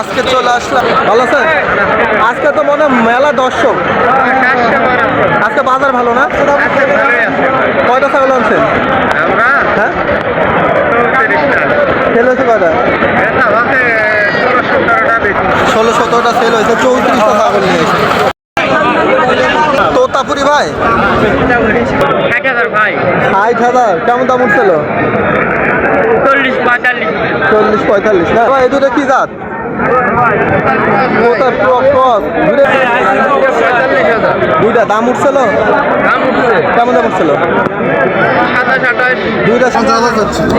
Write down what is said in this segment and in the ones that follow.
আজকে চলে আসলাম। ভালো আছেন? আজকে তো মনে হয় মেলা দর্শক। আজকে বাজার ভালো না? কয়টা ছাগল আনছেন? হ্যাঁ? সেল হয়েছে কয়টা? ষোলো সতেরোটা সেল হয়েছে চৌত্রিশটা ছাগল নিয়ে এসে তোতাপুরি ভাই? ভাই ষাট হাজার কেমন দাম উঠছিল? চল্লিশ পঁয়তাল্লিশ। চল্লিশ পঁয়তাল্লিশ না? এই দুটো কি জাত? তোতা ক্রস দুইটা দাম উঠছিল? দাম উঠছে। কেমন দাম উঠছিল? দুইটা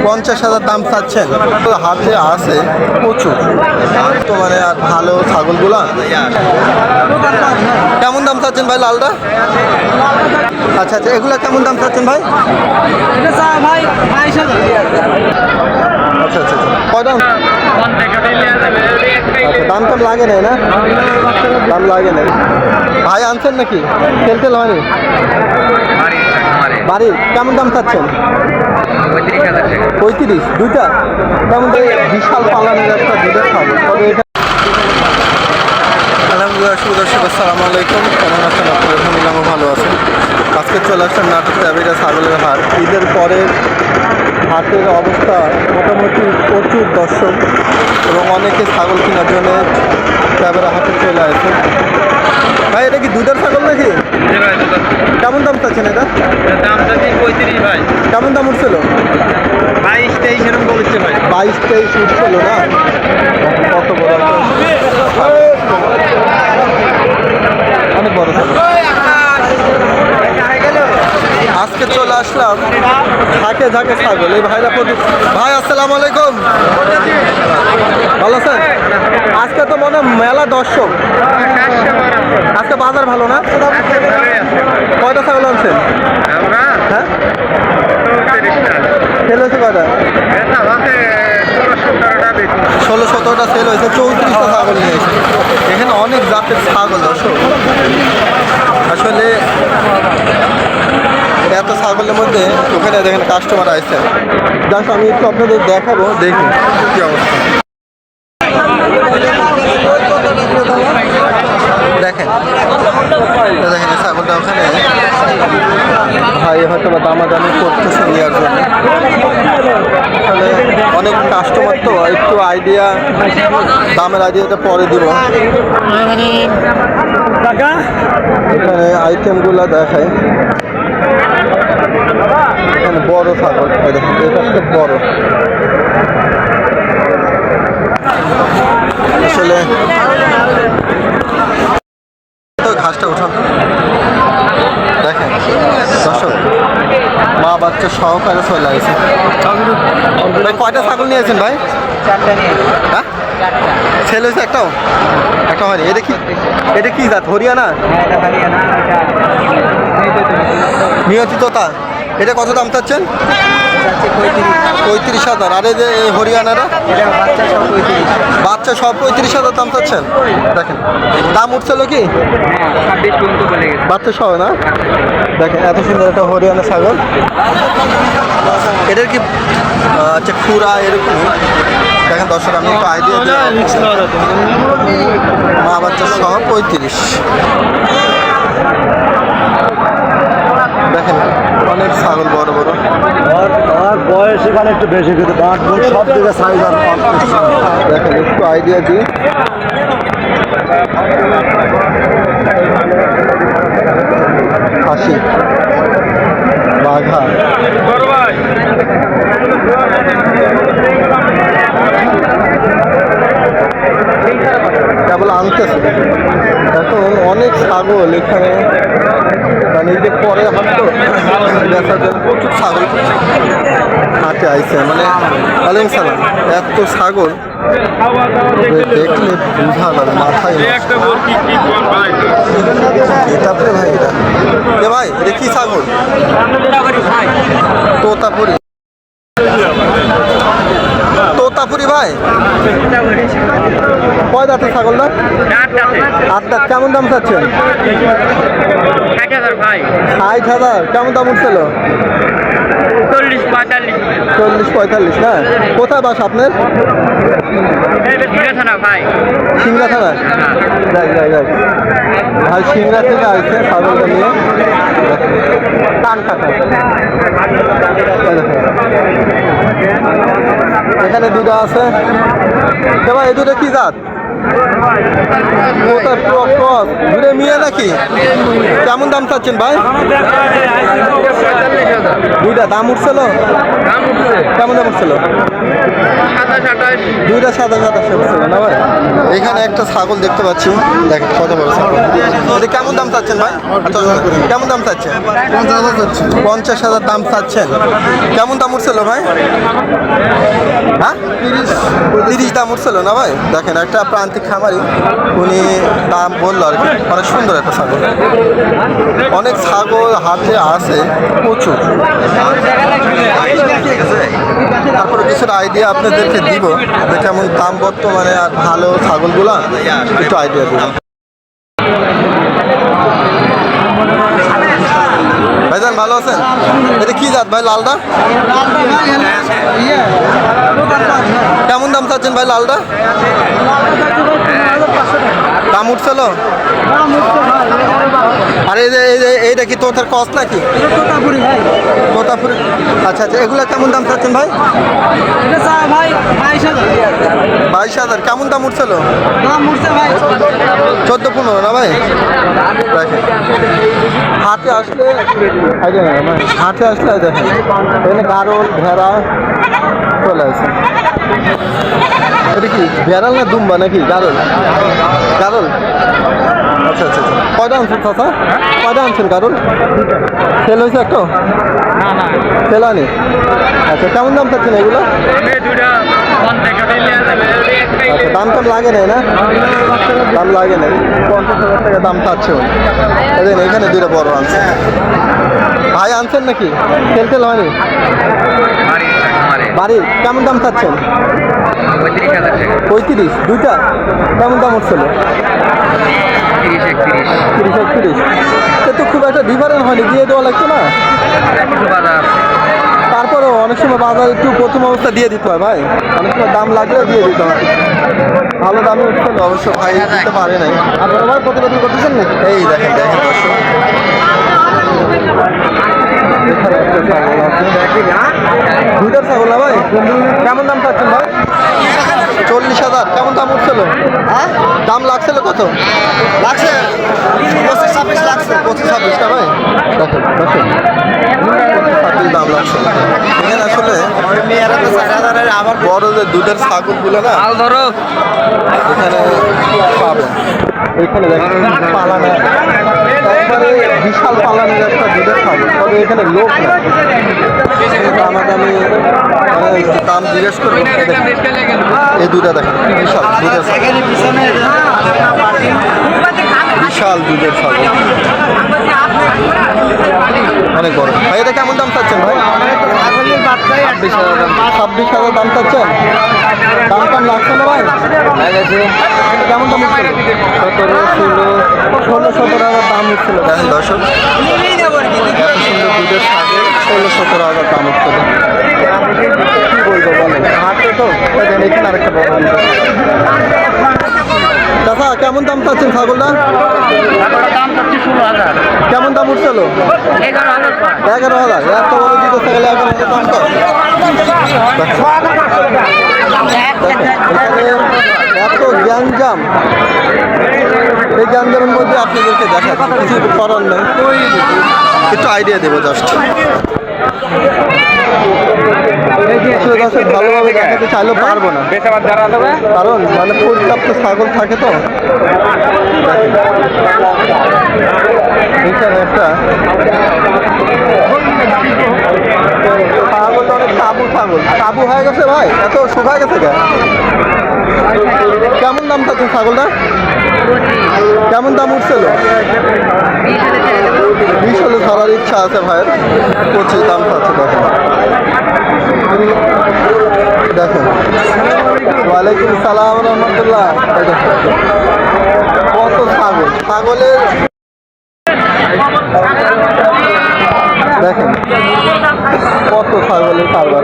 পঞ্চাশ হাজার দাম চাচ্ছেন। তো হাতে আছে প্রচুর। বর্তমানে আর ভালো ছাগলগুলা। কেমন দাম চাচ্ছেন ভাই লালটা? আচ্ছা আচ্ছা এগুলা কেমন দাম চাচ্ছেন ভাই? আচ্ছা আচ্ছা আচ্ছা। কয় দাম? দাম টাম লাগে নাই না? দাম লাগে নাই। ভাই আনছেন নাকি? তেল তেল হয়নি বাড়ির কেমন দাম চাচ্ছেন? পঁয়ত্রিশ, দুইটা? দাম? বিশাল পালানের একটা দুধের খাব তবে এটা আলহামদুলিল্লাহ সুদর্শক আসসালামু আলাইকুম। কেমন আছেন আপনারা? ভালো আছেন আজকে চলে আসছেন নাটক চাবিরা ছাগলের হাট। ঈদের পরে হাটের অবস্থা মোটামুটি প্রচুর দর্শক এবং অনেকে ছাগল কেনার জন্য ক্যামেরা হাটে চলে আসে। ভাই এটা কি দুধের ছাগল নাকি? কেমন দাম চাচ্ছেন এটা? দাম যদি পঁয়ত্রিশ ভাই। কেমন দাম উঠছিল? বাইশ তেইশ এরকম বলেছে ভাই। বাইশ তেইশ উঠছিল না কত বড় একটা ছাগল। অনেক বড় ছাগল আজকে চলে আসলাম। ঝাঁকে ঝাঁকে ছাগল। এই ভাইরা প্রতি ভাই আসসালামু আলাইকুম। ভালো আছেন? আজকে তো মনে হয় মেলা দর্শক। আজকে বাজার ভালো না? কয়টা ছাগল আনছেন? হ্যাঁ? সেল হয়েছে কয়টা? ষোলো সতেরোটা সেল হয়েছে চৌত্রিশটা ছাগল নিয়ে এখানে অনেক জাতের ছাগল দর্শক। আসলে এত ছাগলের মধ্যে ওখানে দেখেন কাস্টমার আসছে জাস্ট আমি একটু আপনাদের দেখাবো দেখুন কি অবস্থা। দেখেন দেখেন ছাগলটা ওখানে। ভাই হয়তো বা দামাদামি করতেছে নেওয়ার জন্য। অনেক কাস্টমার তো একটু আইডিয়া দামের আইডিয়াটা পরে দিব। এখানে আইটেমগুলো দেখায় এখানে বড় ছাগল এটা বড়। আসলে তো ঘাসটা উঠান। দেখেন দর্শক মা বাচ্চা সহকারে চলে ভাই কয়টা ছাগল নিয়েছেন ভাই? হ্যাঁ? ছেলে হয়েছে একটাও? একটা হয়নি। এটা কি এটা কি জাত? হরিয়ানা? নিয়তি তোতা এটা কত দাম চাচ্ছেন? পঁয়ত্রিশ হাজার। আর এই যে হরিয়ানারা বাচ্চা সব পঁয়ত্রিশ হাজার দাম চাচ্ছেন? দেখেন। দাম উঠছিল কি? বাচ্চা সহ না? দেখেন এত সুন্দর একটা হরিয়ানা ছাগল। এটার কি আচ্ছা খুরা এরকম? দেখেন দর্শক আমি একটু আইডিয়া মা বাচ্চা সহ পঁয়ত্রিশ। দেখেন অনেক ছাগল বড় বড়। আর বয়স এখানে একটু বেশি কিন্তু বাট বুট সব দিকে সাইজ আর দেখেন একটু আইডিয়া দিই। খাসি বাঘা। কেবল আনতেছে। এখন অনেক ছাগল এখানে। পরে হাঁটতো দেখা যায় প্রচুর ছাগল হাঁটে আইছে মানে আলেম সালাম, এত ছাগল দেখলে বোঝা যাবে মাথায় ভাই, এটা। ভাই, এটা কি ছাগল তোতাপুরি। তোতাপুরি ভাই? কয় দাঁতের ছাগল না? আট দাঁত কেমন দাম চাচ্ছেন? ষাট হাজার। কেমন দাম উঠছিল? চল্লিশ পঁয়তাল্লিশ চল্লিশ পঁয়তাল্লিশ না? কোথায় বাস আপনার? আছে থানা ভাই সিংড়া থানা ভাই সিংড়া থেকে আসছে ছাগলটা নিয়ে। টান কাটা। এখানে দুটো আছে। ভাই এই দুটো কি জাত? দুটো মিয়া নাকি? কেমন দাম চাচ্ছেন ভাই? দুইটা দাম উঠছিল কেমন দাম উঠছিল দুইটা সাদা সাদা উঠছিল না ভাই? এখানে একটা ছাগল দেখতে পাচ্ছি। দেখ কত বড় ছাগল। এটা কেমন দাম চাচ্ছেন ভাই? কেমন দাম চাচ্ছেন? পঞ্চাশ হাজার দাম চাচ্ছেন। কেমন দাম উঠছিল ভাই? হ্যাঁ? তিরিশ। তিরিশ দাম উঠছিল না ভাই? দেখেন একটা প্রান্তিক খামারি, উনি দাম বলল আর কি, অনেক সুন্দর একটা ছাগল। অনেক ছাগল হাতে আছে, প্রচুর। তারপরে কিছুটা আইডিয়া আপনাদেরকে দিব, যে কেমন দাম বর্তমানে আর ভালো ছাগলগুলা, একটু আইডিয়া দিব। ভাইজান, ভালো আছেন? এটা কি জাত ভাই লালটা কেমন দাম চাচ্ছেন ভাই লালটা দাম উঠছিল আর এই যে এই যে এইটা কি তোতার কস্ট নাকি? তোতাপুরি আচ্ছা আচ্ছা এগুলা কেমন দাম চাচ্ছেন ভাই? বাইশ হাজার। কেমন দাম উঠছিল চোদ্দ পনেরো না ভাই? হাটে আসলে। হাটে আসলে দেখেন। এখানে গারল ভেড়া। চলে আসে এটা কি বেড়াল না দুম্বা নাকি? গারল। গারল? আচ্ছা আচ্ছা আচ্ছা। কয়টা আনছেন চাচা? কয়টা আনছেন গারল? সেল হয়েছে একটা? না না আচ্ছা কেমন দাম চাচ্ছেন এগুলো? আচ্ছা দাম টাম লাগে নাই না? দাম লাগে নাই। পঞ্চাশ হাজার টাকা দাম চাচ্ছে এখানে দুইটা বড় আনছে। ভাই, আনছেন নাকি? তেল তেল হয়নি বাড়ির কেমন দাম চাচ্ছেন? পঁয়ত্রিশ, দুইটা? কেমন দাম উঠছিল তিরিশ, একত্রিশ। সে তো খুব একটা ডিফারেন্ট হয়নি, দিয়ে দেওয়া লাগতো না? তারপরেও অনেক সময় বাজার একটু প্রথম অবস্থা দিয়ে দিতে হয় ভাই। অনেক সময় দাম লাগলেও দিয়ে দিতে হয়। ভালো দামে উঠছিল অবশ্য ভাই, দিতে পারে নাই। আপনার প্রতিবেদন করতেছেন নাকি? এই দেখেন দেখেন দুইটার ছাগল না ভাই। কেমন দাম চাচ্ছেন ভাই? চল্লিশ হাজার। কেমন দাম উঠছিল হ্যাঁ? দাম লাগছিল কত? লাগছে। পঁচিশ ছাব্বিশ লাগছে। পঁচিশ ছাব্বিশ না ভাই। কত কত ছাব্বিশ দাম লাগছে। আসলে আবার বড় যে দুধের ছাগলগুলো না ধরো। এখানে পাবেন এখানে দেখেন পালানা বিশাল পালানের একটা দুধের ছাগল। তবে এখানে লোক না দামাদামি মানে দাম জিজ্ঞেস করব এই দেখেন বিশাল দুধের ছাগল। বিশাল দুধের ছাগল। অনেক বড় ভাই, এটা কেমন দাম চাচ্ছেন ভাই? ছাব্বিশ হাজার দাম ছাব্বিশ হাজার দাম চাচ্ছেন? দাম টাম লাগছে না ভাই? কেমন দাম সতেরো, ষোলো ষোলো, সতেরো হাজার দাম হচ্ছিল দেখেন দর্শক, এত সুন্দর দুধের ষোলো, সতেরো হাজার দাম হচ্ছিল কি বলব বলেন? হাটে তো, এখানে আরেকটা বড় চাচা কেমন দাম পাচ্ছেন ছাগলটা? কেমন দাম উঠছিল এগারো হাজার। এত বড় দিতে গেলে এগারো হাজার এত গ্যাঞ্জাম। এই গ্যাঞ্জামের মধ্যে আপনাদেরকে দেখাচ্ছি, কিছু করার নেই। একটু আইডিয়া দেবো জাস্ট দর্শক ভালোভাবে দেখাতে চাইলেও পারব না। কারণ মানে পর্যাপ্ত ছাগল থাকে তো। এখানে একটা ছাগল অনেক কাবু ছাগল। কাবু হয়ে গেছে ভাই এত শুকায় গেছে কেমন দাম থাকে ছাগলটা? কেমন দাম উঠছিল? বিশ হলে ধরার ইচ্ছা আছে ভাইয়ের। প্রচুর দাম আছে দেখেন দেখেন। ওয়ালাইকুম সালাম রহমতুল্লাহ। কত ছাগল? ছাগলের দেখেন। কত ছাগলের কারবার।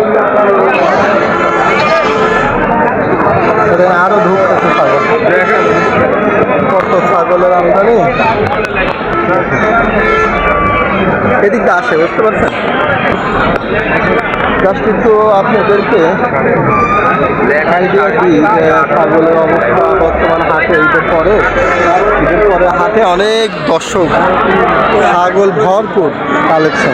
আসে বুঝতে পারছেন? একটু আপনাদেরকে আইডিয়া দিই যে ছাগলের অবস্থা বর্তমান হাটে ঈদের পরে ঈদের পরে হাটে অনেক দর্শক ছাগল ভরপুর কালেকশন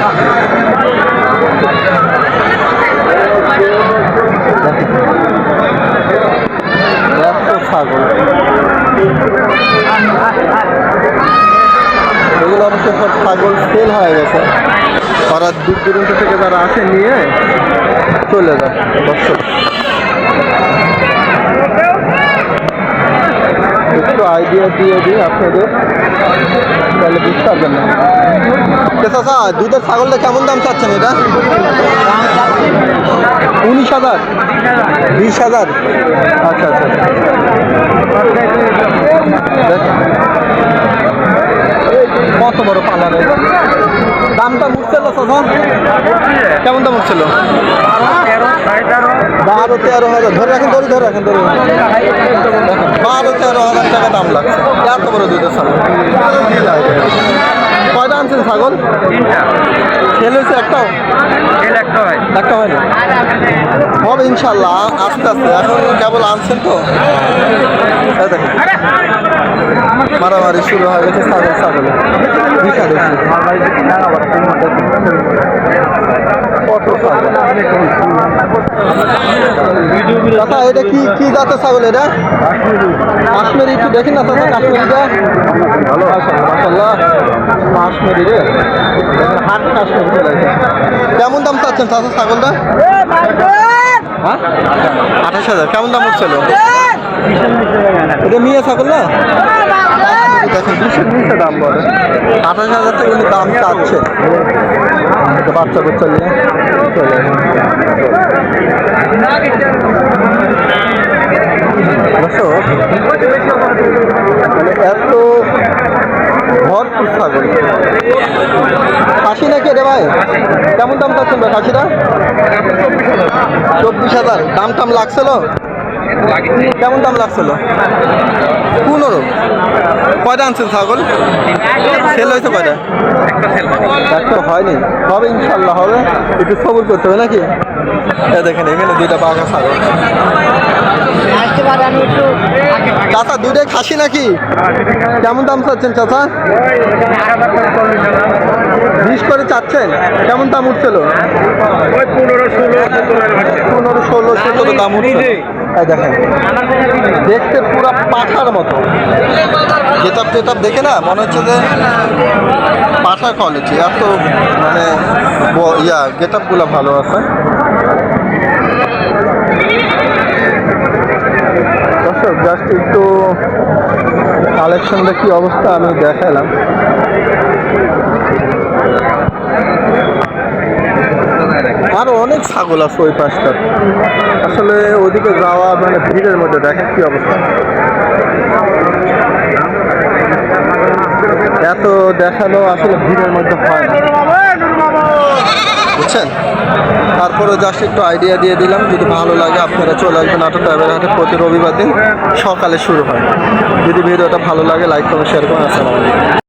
ছাগল এগুলো অবশ্য সব ছাগল সেল হয়ে গেছে। ওরা দূর দূরান্ত থেকে যারা আসে নিয়ে চলে যায়, দর্শক। একটু আইডিয়া দিয়ে দিই আপনাদের, তাহলে বুঝতে পারবেন না। চাচা, দুধের ছাগলটা কেমন দাম চাচ্ছেন এটা? উনিশ হাজার। বিশ হাজার। আচ্ছা আচ্ছা আচ্ছা। কত বড় পালারে দামটা উঠছিল চাচা কেমন দাম উঠছিল বারো তেরো হাজার। ধরে রাখেন, ধরে ধরে রাখেন, ধরে বারো তেরো হাজার টাকা দাম লাগছে। এত বড় দুধের কয়টা আনছেন ছাগল? সেল হয়েছে একটাও? একটা হয়নি? হবে ইনশাল্লাহ আস্তে আস্তে। এখন কেবল আনছেন তো। মারামারি শুরু হয়ে গেছে ছাগল ছাগলে। দেখি কত ছাগল? দাদা এটা কি কি জাতের ছাগল এটা? কাশ্মীরি, একটু দেখেন না দাদা কাশ্মীরিটা। ভালো মাসাল্লাহ কাশ্মীরি রে। হাট কাশ্মীরি কেমন দাম চাচ্ছেন চাচা ছাগলটা? হ্যাঁ? আঠাশ হাজার। কেমন দাম উঠছিল? এটা মেয়ে ছাগল না? দেখেন। নিচে দাম বলে আঠাশ হাজার টাকা দাম চাচ্ছে। এটা বাচ্চা বাচ্চা নিয়ে চলে মানে এত ভরপুর ছাগল? খাসি নাকি রে ভাই? কেমন দাম চাচ্ছেন ভাই খাসিটা? চব্বিশ হাজার। দাম টাম লাগছিল কেমন দাম লাগছিল পনেরো। কয়টা আনছেন ছাগল? সেল হয়েছে কয়টা? একটা হয়নি। হবে ইনশাল্লাহ হবে। একটু সবুর করতে হবে নাকি? এ দেখেন এখানে দুইটা বাঘা ছাগল। চাচা দুইটাই খাসি নাকি? কেমন দাম চাচ্ছেন চাচা? বিশ করে চাচ্ছেন? কেমন দাম উঠছিল? পনেরো ষোলো সতেরো দাম উঠছে। এই দেখেন, দেখতে পুরো পাঠার মতো। গেটাপ টেটাপ দেখে না, মনে হচ্ছে যে পাঠা কোয়ালিটি এত মানে ইয়া গেটাপগুলো ভালো আছে। দর্শক জাস্ট একটু কালেকশনটা কি অবস্থা আমি দেখালাম। আরও অনেক ছাগল আছে ওই পাশটার আসলে ওদিকে যাওয়া মানে ভিড়ের মধ্যে, দেখেন কি অবস্থা। এত দেখানো আসলে ভিড়ের মধ্যে হয় বুঝছেন? তারপরে জাস্ট একটু আইডিয়া দিয়ে দিলাম, যদি ভালো লাগে আপনারা চলে আসবেন নাটক ট্যাবের হাটে। প্রতি রবিবার দিন সকালে শুরু হয়। যদি ভিডিওটা ভালো লাগে লাইক করুন শেয়ার করুন। আসসালামু আলাইকুম।